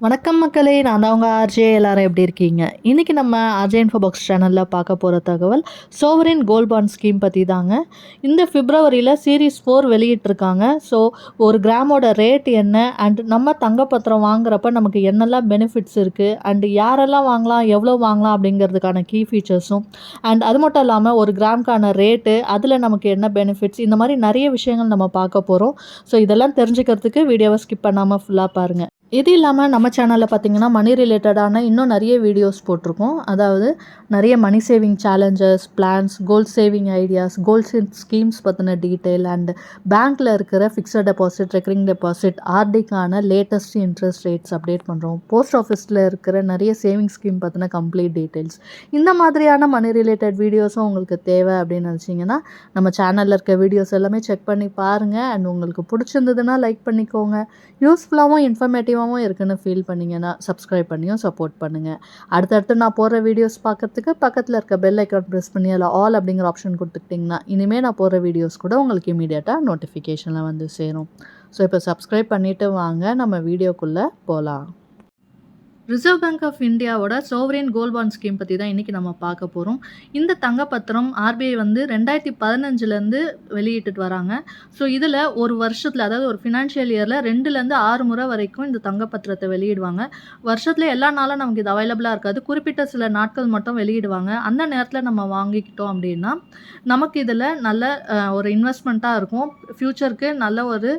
வணக்கம் மக்களே நான் தான் உங்கள் ஆர்ஜே. எல்லாரும் எப்படி இருக்கீங்க? இன்றைக்கி நம்ம ஆர்ஜே இன்ஃபோ பாக்ஸ் சேனலில் பார்க்க போகிற தகவல் சோவரின் கோல்ட் பாண்ட் ஸ்கீம் பற்றி தாங்க இந்த பிப்ரவரியில் சீரீஸ் ஃபோர் வெளியிட்டிருக்காங்க. ஸோ ஒரு கிராமோட ரேட் என்ன? அண்ட் நம்ம தங்கப்பத்திரம் வாங்குறப்ப நமக்கு என்னெல்லாம் பெனிஃபிட்ஸ் இருக்குது அண்ட் யாரெல்லாம் வாங்கலாம்? எவ்வளோ வாங்கலாம்? அப்படிங்கிறதுக்கான கீ ஃபீச்சர்ஸும் அண்ட் அது மட்டும் இல்லாமல் ஒரு கிராம்க்கான ரேட்டு அதில் நமக்கு என்ன பெனிஃபிட்ஸ் இந்த மாதிரி நிறைய விஷயங்கள் நம்ம பார்க்க போகிறோம் ஸோ இதெல்லாம் தெரிஞ்சுக்கிறதுக்கு வீடியோவை ஸ்கிப் பண்ணாமல் ஃபுல்லாக பாருங்கள் இது இல்லாமல் நம்ம சேனலில் பார்த்தீங்கன்னா மணி ரிலேட்டடான இன்னும் நிறைய வீடியோஸ் போட்டிருக்கோம். அதாவது நிறைய money saving challenges plans gold saving ideas gold schemes பற்றின டீட்டெயில் அண்ட் பேங்க்கில் இருக்கிற ஃபிக்ஸட் டெபாசிட் ரெக்கரிங் டெபாசிட் ஆர்டிக்கான லேட்டஸ்ட் இன்ட்ரெஸ்ட் ரேட்ஸ் அப்டேட் பண்ணுறோம் போஸ்ட் ஆஃபீஸில் இருக்கிற நிறைய சேவிங் ஸ்கீம் பற்றின கம்ப்ளீட் டீட்டெயில்ஸ் இந்த மாதிரியான மணி ரிலேட்டட் வீடியோஸும் உங்களுக்கு தேவை அப்படின்னு நினச்சிங்கன்னா நம்ம சேனலில் இருக்க வீடியோஸ் எல்லாமே செக் பண்ணி பாருங்கள் அண்ட் உங்களுக்கு பிடிச்சிருந்ததுன்னா லைக் பண்ணிக்கோங்க. யூஸ்ஃபுல்லாகவும் இன்ஃபர்மேட்டிவ் இன்ஃபர்மேட்டிவாகவும் இருக்குன்னு ஃபீல் பண்ணிங்கன்னா சப்ஸ்கிரைப் பண்ணியும் சப்போர்ட் பண்ணுங்கள் அடுத்தடுத்து நான் போடுற வீடியோஸ் பார்க்கறதுக்கு பக்கத்தில் இருக்க பெல் ஐக்கான் ப்ரெஸ் பண்ணி அதில் ஆல் அப்படிங்கிற ஆப்ஷன் கொடுத்துக்கிட்டிங்கன்னா இனிமேல் நான் போடுற வீடியோஸ் கூட உங்களுக்கு இமீடியட்டாக நோட்டிஃபிகேஷனில் வந்து சேரும். ஸோ இப்போ சப்ஸ்கிரைப் பண்ணிவிட்டு வாங்க நம்ம வீடியோக்குள்ளே போகலாம் ரிசர்வ் பேங்க் ஆஃப் இந்தியாவோட சோவரின் கோல்ட் பாண்ட் ஸ்கீம் பற்றி தான் இன்றைக்கி நம்ம பார்க்க போகிறோம் இந்த தங்கப்பத்திரம் ஆர்பிஐ வந்து ரெண்டாயிரத்தி பதினஞ்சுலேருந்து வெளியிட்டுட்டு வராங்க. ஸோ இதில் ஒரு வருஷத்தில் அதாவது ஒரு ஃபினான்ஷியல் இயரில் ரெண்டுலேருந்து ஆறு முறை வரைக்கும் இந்த தங்கப்பத்திரத்தை வெளியிடுவாங்க. வருஷத்தில் எல்லா நாளும் நமக்கு இது அவைலபிளாக இருக்காது. குறிப்பிட்ட சில நாட்கள் மட்டும் வெளியிடுவாங்க. அந்த நேரத்தில் நம்ம வாங்கிக்கிட்டோம் அப்படின்னா நமக்கு இதில் நல்ல ஒரு இன்வெஸ்ட்மெண்ட்டாக இருக்கும். ஃப்யூச்சருக்கு நல்ல ஒரு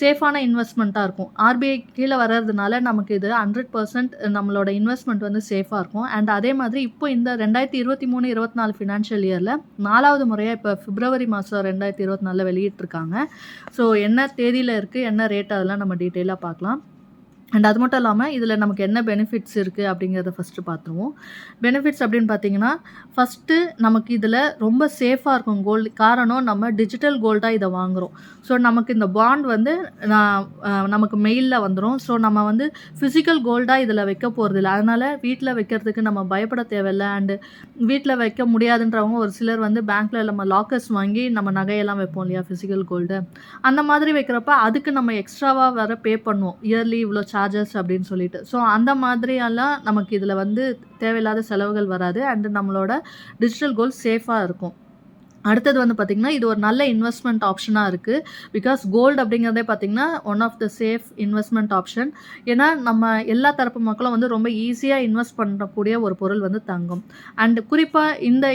சேஃபான இன்வெஸ்ட்மெண்ட்டாக இருக்கும். ஆர்பிஐ கீழே வர்றதுனால நமக்கு இது ஹண்ட்ரட் பர்சன்ட் நம்மளோட இன்வெஸ்ட்மெண்ட் வந்து சேஃபாக இருக்கும். அண்ட் அதே மாதிரி இப்போ இந்த ரெண்டாயிரத்தி இருபத்தி மூணு இருபத்தி நாலு ஃபினான்ஷியல் இயரில் நாலாவது முறையாக இப்போ பிப்ரவரி மாதம் ரெண்டாயிரத்தி இருபத்தி நாலில் வெளியிட்டிருக்காங்க. ஸோ என்ன தேதியில் இருக்குது என்ன ரேட் அதெல்லாம் நம்ம டீட்டெயிலாக பார்க்கலாம். அண்ட் அது மட்டும் இல்லாமல் இதில் நமக்கு என்ன பெனிஃபிட்ஸ் இருக்குது அப்படிங்கிறத ஃபஸ்ட்டு பார்த்துருவோம் பெனிஃபிட்ஸ் அப்படின்னு பார்த்தீங்கன்னா ஃபஸ்ட்டு நமக்கு இதில் ரொம்ப சேஃபாக இருக்கும் கோல்டு காரணம் நம்ம டிஜிட்டல் கோல்டாக இதை வாங்குகிறோம் ஸோ நமக்கு இந்த பாண்ட் வந்து நான் நமக்கு மெயிலில் வந்துடும் ஸோ நம்ம வந்து ஃபிசிக்கல் கோல்டாக இதில் வைக்க போகிறதில்ல அதனால் வீட்டில் வைக்கிறதுக்கு நம்ம பயப்பட தேவையில்லை. அண்டு வீட்டில் வைக்க முடியாதுன்றவங்க ஒரு சிலர் வந்து பேங்க்கில் நம்ம லாக்கர்ஸ் வாங்கி நம்ம நகையெல்லாம் வைப்போம் இல்லையா ஃபிசிக்கல் கோல்டு அந்த மாதிரி வைக்கிறப்ப அதுக்கு நம்ம எக்ஸ்ட்ராவாக வேறு பே பண்ணுவோம். இயர்லி இவ்வளோ சார்ஜஸ் அப்படின்னு சொல்லிட்டு. ஸோ அந்த மாதிரியெல்லாம் நமக்கு இதில் வந்து தேவையில்லாத செலவுகள் வராது. அண்டு நம்மளோட டிஜிட்டல் கோல் சேஃபாக இருக்கும். அடுத்தது வந்து பார்த்திங்கன்னா இது ஒரு நல்ல இன்வெஸ்ட்மெண்ட் ஆப்ஷனாக இருக்குது பிகாஸ் கோல்டு அப்படிங்கிறதே பார்த்திங்கன்னா one of the safe investment option ஏன்னா நம்ம எல்லா தரப்பு மக்களும் வந்து ரொம்ப ஈஸியாக இன்வெஸ்ட் பண்ணக்கூடிய ஒரு பொருள் வந்து தங்கம். அண்ட் குறிப்பாக இந்த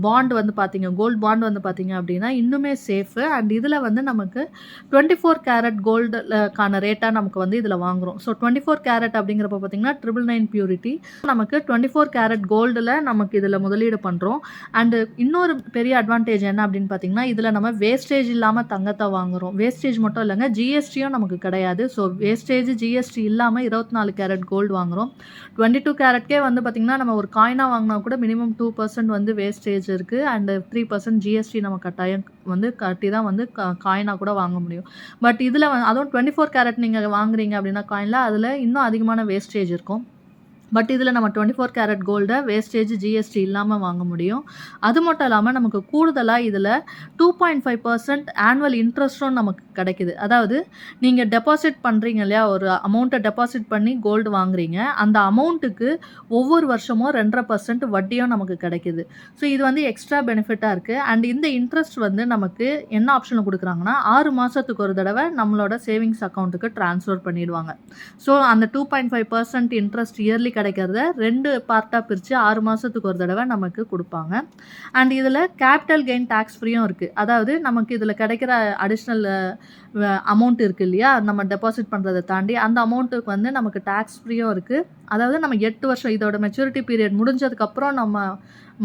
பாண்ட் வந்து பார்த்திங்க கோல்டு பாண்ட் வந்து பார்த்திங்க அப்படின்னா இன்னுமே சேஃபு அண்ட் இதில் வந்து நமக்கு டுவெண்ட்டி ஃபோர் கேரட் கோல்டுக்கான ரேட்டாக நமக்கு வந்து இதில் வாங்குகிறோம் ஸோ டுவெண்ட்டி ஃபோர் கேரட் அப்படிங்கிறப்ப பார்த்திங்கன்னா ட்ரிபிள் நைன் பியூரிட்டி நமக்கு டுவெண்ட்டி ஃபோர் கேரட் கோல்டில் நமக்கு இதில் முதலீடு பண்ணுறோம் அண்டு இன்னொரு பெரிய அட்வான்ஸ் அட்வான்டேஜ் என்ன அப்படின்னு பார்த்தீங்கன்னா இதில் நம்ம வேஸ்டேஜ் இல்லாமல் தங்கத்தை வாங்குகிறோம் வேஸ்டேஜ் மட்டும் இல்லைங்க ஜிஎஸ்டியும் நமக்கு கிடையாது. ஸோ வேஸ்டேஜ் ஜிஎஸ்டி இல்லாமல் இருபத்தி நாலு கேரட் கோல்டு வாங்குறோம். டுவெண்ட்டி டூ கேரட்கே வந்து பார்த்திங்கன்னா நம்ம ஒரு காயினாக வாங்கினா கூட மினிமம் டூ பர்சன்ட் வந்து வேஸ்டேஜ் இருக்குது அண்டு த்ரீ பர்சன்ட் ஜிஎஸ்டி நம்ம கட்டாயம் வந்து கட்டி தான் வந்து காயினாக கூட வாங்க முடியும். பட் இதில் அதுவும் டுவெண்ட்டி ஃபோர் கேரட் நீங்கள் வாங்குறீங்க அப்படின்னா காயினில் அதில் இன்னும் அதிகமான வேஸ்டேஜ் இருக்கும். பட் இதில் நம்ம டுவெண்ட்டி ஃபோர் கேரட் கோல்டை வேஸ்டேஜ் ஜிஎஸ்டி இல்லாமல் வாங்க முடியும். அது மட்டும் இல்லாமல் நமக்கு கூடுதலாக இதில் two point five percent annual இன்ட்ரெஸ்ட்டும் நமக்கு கிடைக்குது. அதாவது நீங்கள் டெபாசிட் பண்ணுறீங்க இல்லையா? ஒரு அமௌண்ட்டை டெபாசிட் பண்ணி கோல்டு வாங்குறீங்க. அந்த அமௌண்ட்டுக்கு ஒவ்வொரு வருஷமும் ரெண்டரை பர்சன்ட் வட்டியும் நமக்கு கிடைக்குது. ஸோ இது வந்து எக்ஸ்ட்ரா பெனிஃபிட்டாக இருக்குது அண்ட் இந்த இன்ட்ரெஸ்ட் வந்து நமக்கு என்ன ஆப்ஷனில் கொடுக்குறாங்கன்னா ஆறு மாதத்துக்கு ஒரு தடவை நம்மளோட சேவிங்ஸ் அக்கௌண்ட்டுக்கு ட்ரான்ஸ்ஃபர் பண்ணிடுவாங்க. ஸோ அந்த two point five percent interest yearly கிடைக்கிறத ரெண்டு பார்ட்டாக பிரித்து ஆறு மாதத்துக்கு ஒரு தடவை நமக்கு கொடுப்பாங்க. அண்ட் இதில் கேபிட்டல் கெயின் டேக்ஸ் ஃப்ரீயும் இருக்குது அதாவது நமக்கு இதில் கிடைக்கிற அடிஷ்னல் அமௌண்ட் இருக்குது இல்லையா? நம்ம டெபாசிட் பண்ணுறதை தாண்டி அந்த அமௌண்ட்டுக்கு வந்து நமக்கு டேக்ஸ் ஃப்ரீயும் இருக்குது அதாவது நம்ம எட்டு வருஷம் இதோட மெச்சூரிட்டி பீரியட் முடிஞ்சதுக்கப்புறம் நம்ம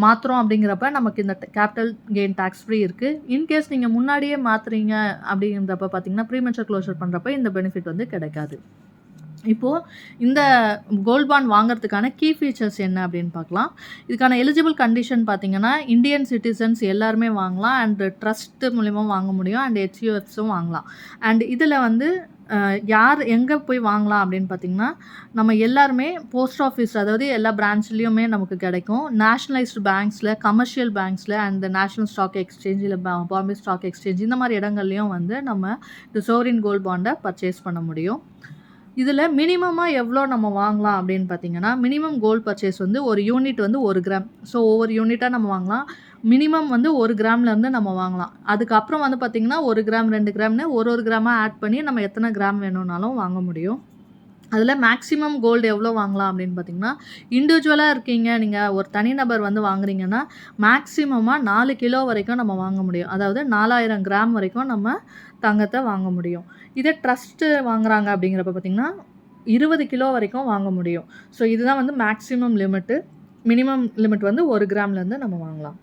மாற்றுறோம் அப்படிங்கிறப்ப நமக்கு இந்த கேபிட்டல் கெயின் டேக்ஸ் ஃப்ரீ இருக்குது இன்கேஸ் நீங்கள் முன்னாடியே மாற்றுறீங்க அப்படிங்கிறப்ப பார்த்தீங்கன்னா ப்ரீமெச்சர் க்ளோஷர் பண்ணுறப்ப இந்த பெனிஃபிட் வந்து கிடைக்காது. இப்போது இந்த கோல்ட் பாண்ட் வாங்குறதுக்கான கீ ஃபீச்சர்ஸ் என்ன அப்படின்னு பார்க்கலாம். இதுக்கான எலிஜிபிள் கண்டிஷன் பார்த்தீங்கன்னா இந்தியன் சிட்டிசன்ஸ் எல்லாருமே வாங்கலாம். அண்ட் ட்ரஸ்ட்டு மூலிமா வாங்க முடியும். அண்ட் ஹெச்யூஎஃப்ஸும் வாங்கலாம். அண்ட் இதில் வந்து யார் எங்கே போய் வாங்கலாம் அப்படின்னு பார்த்தீங்கன்னா நம்ம எல்லாருமே போஸ்ட் ஆஃபீஸ் அதாவது எல்லா பிரான்ச்லேயுமே நமக்கு கிடைக்கும். நேஷ்னலைஸ்டு பேங்க்ஸில் கமர்ஷியல் பேங்க்ஸில் அண்ட் நேஷ்னல் ஸ்டாக் எக்ஸ்சேஞ்ச் இல்லை பாம்பே ஸ்டாக் எக்ஸ்சேஞ்ச் இந்த மாதிரி இடங்கள்லையும் வந்து நம்ம இந்த சோரின் கோல்ட் பாண்டை பர்ச்சேஸ் பண்ண முடியும். இதில் மினிமமாக எவ்வளோ நம்ம வாங்கலாம் அப்படின்னு பார்த்தீங்கன்னா மினிமம் கோல்ட் பர்ச்சேஸ் வந்து ஒரு யூனிட் வந்து ஒரு கிராம் ஸோ ஒவ்வொரு யூனிட்டாக நம்ம வாங்கலாம். மினிமம் வந்து ஒரு கிராம்லேருந்து நம்ம வாங்கலாம். அதுக்கப்புறம் வந்து பார்த்திங்கன்னா ஒரு கிராம் ரெண்டு கிராம்னு ஒரு ஒரு கிராமாக ஆட் பண்ணி நம்ம எத்தனை கிராம் வேணும்னாலும் வாங்க முடியும். அதில் மேக்ஸிமம் கோல்டு எவ்வளோ வாங்கலாம் அப்படின்னு பார்த்தீங்கன்னா இண்டிவிஜுவலாக இருக்கீங்க நீங்கள் ஒரு தனிநபர் வந்து வாங்குறீங்கன்னா மேக்ஸிமமாக நாலு கிலோ வரைக்கும் நம்ம வாங்க முடியும். அதாவது நாலாயிரம் கிராம் வரைக்கும் நம்ம தங்கத்தை வாங்க முடியும். இதே ட்ரஸ்ட்டு வாங்குறாங்க அப்படிங்கிறப்ப பார்த்திங்கன்னா இருபது கிலோ வரைக்கும் வாங்க முடியும். ஸோ இதுதான் வந்து மேக்ஸிமம் லிமிட்டு மினிமம் லிமிட் வந்து ஒரு கிராம்லேருந்து நம்ம வாங்கலாம்.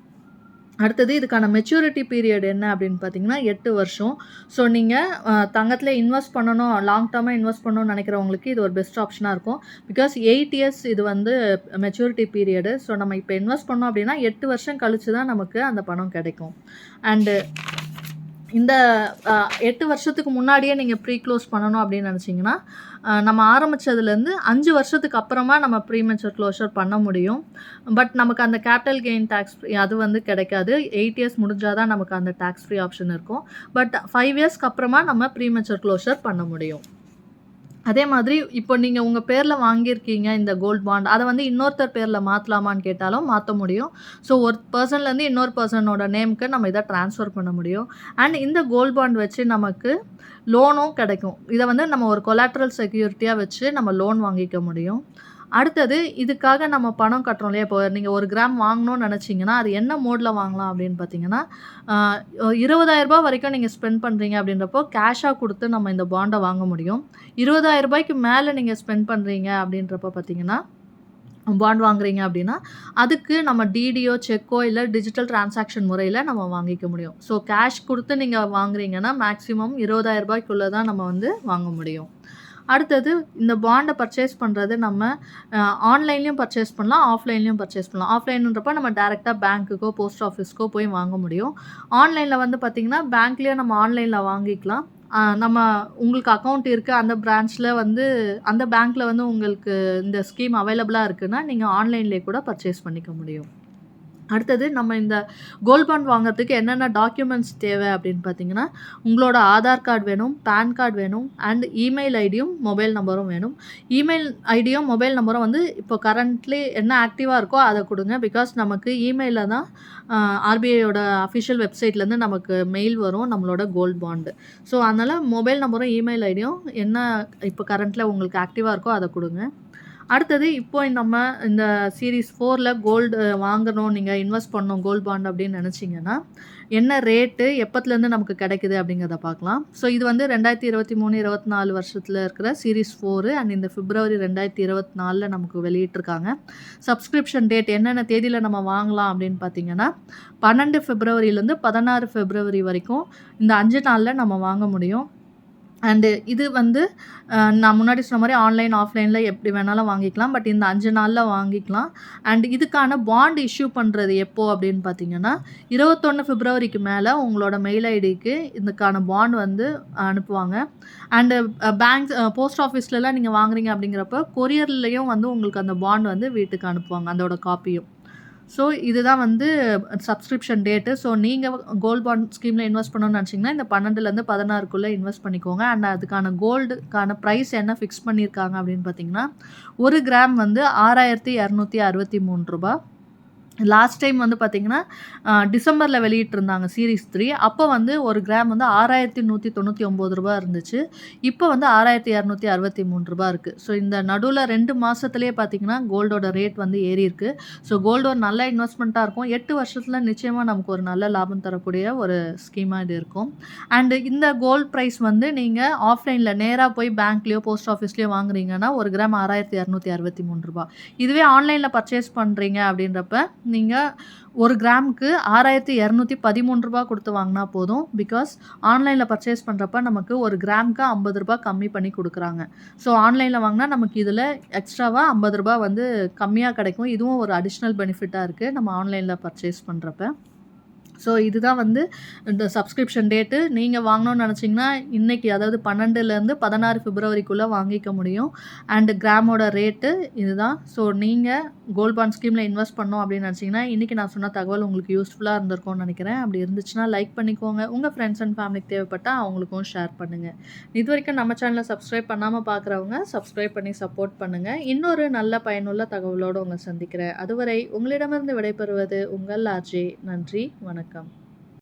அடுத்தது இதுக்கான மெச்சூரிட்டி பீரியட் என்ன அப்படின்னு பார்த்தீங்கன்னா எட்டு வருஷம். ஸோ நீங்கள் தங்கத்தில் இன்வெஸ்ட் பண்ணணும் லாங் டேர்மாக இன்வெஸ்ட் பண்ணணும்னு நினைக்கிறவங்களுக்கு இது ஒரு பெஸ்ட் ஆப்ஷனாக இருக்கும். பிகாஸ் எயிட் இயர்ஸ் இது வந்து மெச்சூரிட்டி பீரியடு ஸோ நம்ம இப்போ இன்வெஸ்ட் பண்ணோம் அப்படின்னா எட்டு வருஷம் கழிச்சு தான் நமக்கு அந்த பணம் கிடைக்கும். அண்டு இந்த எட்டு வருஷத்துக்கு முன்னாடியே நீங்கள் ப்ரீ க்ளோஸ் பண்ணணும் அப்படின்னு நினச்சிங்கன்னா நம்ம ஆரம்பித்ததுலேருந்து அஞ்சு வருஷத்துக்கு அப்புறமா நம்ம ப்ரீமெச்சர் க்ளோஷர் பண்ண முடியும். பட் நமக்கு அந்த கேபிட்டல் கெயின் டேக்ஸ் ஃப்ரீ அது வந்து கிடைக்காது. எயிட் இயர்ஸ் முடிஞ்சால் தான் நமக்கு அந்த டேக்ஸ் ஃப்ரீ ஆப்ஷன் இருக்கும். பட் ஃபைவ் இயர்ஸ்க்கு அப்புறமா நம்ம ப்ரீமெச்சர் க்ளோஷர் பண்ண முடியும். அதே மாதிரி இப்போ நீங்கள் உங்கள் பேரில் வாங்கியிருக்கீங்க இந்த கோல்ட் பாண்ட் அதை வந்து இன்னொருத்தர் பேரில் மாற்றலாமான்னு கேட்டாலும் மாற்ற முடியும். ஸோ ஒரு பர்சன்லேருந்து இன்னொரு பர்சனோட நேமுக்கு நம்ம இதை ட்ரான்ஸ்ஃபர் பண்ண முடியும். அண்ட் இந்த கோல்ட் பாண்ட் வச்சு நமக்கு லோனும் கிடைக்கும். இதை வந்து நம்ம ஒரு கொலாட்ரல் செக்யூரிட்டியாக வச்சு நம்ம லோன் வாங்கிக்க முடியும். அடுத்தது இதுக்காக நம்ம பணம் கட்டுறோம் இல்லையா? இப்போ நீங்கள் ஒரு கிராம் வாங்கணும்னு நினச்சிங்கன்னா அது என்ன மோடில் வாங்கலாம் அப்படின்னு பார்த்தீங்கன்னா இருபதாயிரரூபா வரைக்கும் நீங்கள் ஸ்பெண்ட் பண்ணுறீங்க அப்படின்றப்போ கேஷாக கொடுத்து நம்ம இந்த பாண்டை வாங்க முடியும். இருபதாயிரம் ரூபாய்க்கு மேலே நீங்கள் ஸ்பெண்ட் பண்ணுறீங்க அப்படின்றப்ப பார்த்தீங்கன்னா பாண்ட் வாங்குறீங்க அப்படின்னா அதுக்கு நம்ம டிடிஓ செக்கோ இல்லை டிஜிட்டல் டிரான்சாக்ஷன் முறையில் நம்ம வாங்கிக்க முடியும். ஸோ கேஷ் கொடுத்து நீங்கள் வாங்குறீங்கன்னா மேக்ஸிமம் இருபதாயிரரூபாய்க்குள்ளே தான் நம்ம வந்து வாங்க முடியும். அடுத்தது இந்த பாண்டை பர்ச்சேஸ் பண்ணுறது நம்ம ஆன்லைன்லேயும் பர்ச்சேஸ் பண்ணலாம் ஆஃப்லைன்லேயும் பர்ச்சேஸ் பண்ணலாம். ஆஃப்லைனுன்றப்ப நம்ம டேரெக்டாக பேங்க்குக்கோ போஸ்ட் ஆஃபீஸ்க்கோ போய் வாங்க முடியும். ஆன்லைனில் வந்து பார்த்திங்கன்னா பேங்க்லேயே நம்ம ஆன்லைனில் வாங்கிக்கலாம். நம்ம உங்களுக்கு அக்கௌண்ட் இருக்குது அந்த பிரான்ச்சில் வந்து அந்த பேங்க்கில் வந்து உங்களுக்கு இந்த ஸ்கீம் அவைலபிளாக இருக்குன்னா நீங்கள் ஆன்லைன்லேயே கூட பர்ச்சேஸ் பண்ணிக்க முடியும். அடுத்தது நம்ம இந்த கோல்ட் பாண்ட் வாங்குறதுக்கு என்னென்ன டாக்குமெண்ட்ஸ் தேவை அப்படின்னு பார்த்தீங்கன்னா உங்களோட ஆதார் கார்டு வேணும் பேன் கார்டு வேணும் அண்ட் இமெயில் ஐடியும் மொபைல் நம்பரும் வேணும். இமெயில் ஐடியும் மொபைல் நம்பரும் வந்து இப்போ கரண்ட்லி என்ன ஆக்டிவாக இருக்கோ அதை கொடுங்க. பிகாஸ் நமக்கு இமெயிலில் தான் ஆர்பிஐயோட அஃபிஷியல் வெப்சைட்லேருந்து நமக்கு மெயில் வரும் நம்மளோட கோல்ட் பாண்டு ஸோ அதனால் மொபைல் நம்பரும் இமெயில் ஐடியும் என்ன இப்போ கரண்ட்டில் உங்களுக்கு ஆக்டிவாக இருக்கோ அதை கொடுங்க. அடுத்தது இப்போ நம்ம இந்த சீரீஸ் ஃபோரில் கோல்டு வாங்கணும் நீங்கள் இன்வெஸ்ட் பண்ணணும் கோல்ட் பாண்ட் அப்படின்னு நினச்சிங்கன்னா என்ன ரேட்டு எப்பத்துலேருந்து நமக்கு கிடைக்குது அப்படிங்கிறத பார்க்கலாம். ஸோ இது வந்து ரெண்டாயிரத்தி இருபத்தி மூணு இருபத்தி நாலு வருஷத்தில் இருக்கிற சீரீஸ் ஃபோரு அண்ட் இந்த பிப்ரவரி ரெண்டாயிரத்தி இருபத்தி நாலில் நமக்கு வெளியிட்டிருக்காங்க. சப்ஸ்கிரிப்ஷன் டேட் என்னென்ன தேதியில் நம்ம வாங்கலாம் அப்படின்னு பார்த்தீங்கன்னா பன்னெண்டு பிப்ரவரியிலேருந்து பதினாறு பிப்ரவரி வரைக்கும் இந்த அஞ்சு நாளில் நம்ம வாங்க முடியும். அண்டு இது வந்து நான் முன்னாடி சொன்ன மாதிரி ஆன்லைன் ஆஃப்லைனில் எப்படி வேணாலும் வாங்கிக்கலாம். பட் இந்த அஞ்சு நாளில் வாங்கிக்கலாம். அண்ட் இதுக்கான பாண்ட் இஷ்யூ பண்ணுறது எப்போ அப்படின்னு பார்த்தீங்கன்னா இருபத்தொன்று பிப்ரவரிக்கு மேலே உங்களோட மெயில் ஐடிக்கு இதுக்கான பாண்ட் வந்து அனுப்புவாங்க. அண்டு பேங்க் போஸ்ட் ஆஃபீஸ்லலாம் நீங்கள் வாங்குறீங்க அப்படிங்கிறப்ப கொரியர்லேயும் வந்து உங்களுக்கு அந்த பாண்ட் வந்து வீட்டுக்கு அனுப்புவாங்க அதோட காப்பியும் ஸோ இதுதான் வந்து சப்ஸ்கிரிப்ஷன் டேட்டு ஸோ நீங்கள் கோல்ட் பாண்ட் ஸ்கீமில் இன்வெஸ்ட் பண்ணணும்னு நினச்சிங்கன்னா இந்த பன்னெண்டுலேருந்து பதினாறுக்குள்ளே இன்வெஸ்ட் பண்ணிக்கோங்க. அண்ட் அதுக்கான கோல்டுக்கான ப்ரைஸ் என்ன ஃபிக்ஸ் பண்ணியிருக்காங்க அப்படின்னு பார்த்தீங்கன்னா ஒரு கிராம் வந்து ஆறாயிரத்தி இரநூத்தி அறுபத்தி மூணு ரூபா லாஸ்ட் டைம் வந்து பார்த்தீங்கன்னா டிசம்பரில் வெளியிட்டிருந்தாங்க சீரீஸ் த்ரீ அப்போ வந்து ஒரு கிராம் வந்து ஆறாயிரத்தி நூற்றி தொண்ணூற்றி ஒம்பது ரூபா இருந்துச்சு. இப்போ வந்து ஆறாயிரத்தி இரநூத்தி அறுபத்தி மூணு ரூபா இருக்குது ஸோ இந்த நடுவில் ரெண்டு மாதத்துலேயே பார்த்தீங்கன்னா கோல்டோட ரேட் வந்து ஏறி இருக்குது ஸோ கோல்டு ஒரு நல்ல இன்வெஸ்ட்மெண்ட்டாக இருக்கும். எட்டு வருஷத்தில் நிச்சயமாக நமக்கு ஒரு நல்ல லாபம் தரக்கூடிய ஒரு ஸ்கீமாக இது இருக்கும். அண்டு இந்த கோல்ட் ப்ரைஸ் வந்து நீங்கள் ஆஃப்லைனில் நேராக போய் பேங்க்லேயோ போஸ்ட் ஆஃபீஸ்லேயோ வாங்குறீங்கன்னா ஒரு கிராம் ஆறாயிரத்தி இரநூத்தி அறுபத்தி மூணு ரூபா இதுவே ஆன்லைனில் பர்ச்சேஸ் பண்ணுறீங்க அப்படின்றப்ப நீங்கள் ஒரு கிராமுக்கு ஆறாயிரத்தி இரநூத்தி பதிமூணு ரூபா கொடுத்து வாங்கினா போதும். பிகாஸ் ஆன்லைனில் பர்ச்சேஸ் பண்ணுறப்ப நமக்கு ஒரு கிராமுக்கு ஐம்பது ரூபா கம்மி பண்ணி கொடுக்குறாங்க. ஸோ ஆன்லைனில் வாங்கினா நமக்கு இதில் எக்ஸ்ட்ராவாக ஐம்பது ரூபாய் வந்து கம்மியாக கிடைக்கும். இதுவும் ஒரு அடிஷ்னல் பெனிஃபிட்டாக இருக்குது நம்ம ஆன்லைனில் பர்ச்சேஸ் பண்ணுறப்ப ஸோ இதுதான் வந்து இந்த சப்ஸ்கிரிப்ஷன் டேட்டு நீங்கள் வாங்கணும்னு நினச்சிங்கன்னா இன்றைக்கி அதாவது பன்னெண்டுலேருந்து பதினாறு பிப்ரவரிக்குள்ளே வாங்கிக்க முடியும். அண்டு கிராமோட ரேட்டு இதுதான். ஸோ நீங்கள் கோல்ட் பாண்ட் ஸ்கீமில் இன்வெஸ்ட் பண்ணோம் அப்படின்னு நினச்சிங்கன்னா இன்றைக்கி நான் சொன்ன தகவல் உங்களுக்கு யூஸ்ஃபுல்லாக இருந்திருக்கும்னு நினைக்கிறேன். அப்படி இருந்துச்சுன்னா லைக் பண்ணிக்கோங்க. உங்கள் ஃப்ரெண்ட்ஸ் அண்ட் ஃபேமிலிக்கு தேவைப்பட்டால் அவங்களுக்கும் ஷேர் பண்ணுங்கள் இது வரைக்கும் நம்ம சேனலை சப்ஸ்கிரைப் பண்ணாமல் பார்க்குறவங்க சப்ஸ்கிரைப் பண்ணி சப்போர்ட் பண்ணுங்கள் இன்னொரு நல்ல பயனுள்ள தகவலோடு உங்களை சந்திக்கிறேன். அதுவரை உங்களிடமிருந்து விடைபெறுவது உங்கள் ஆர்ஜே நன்றி வணக்கம். Марка.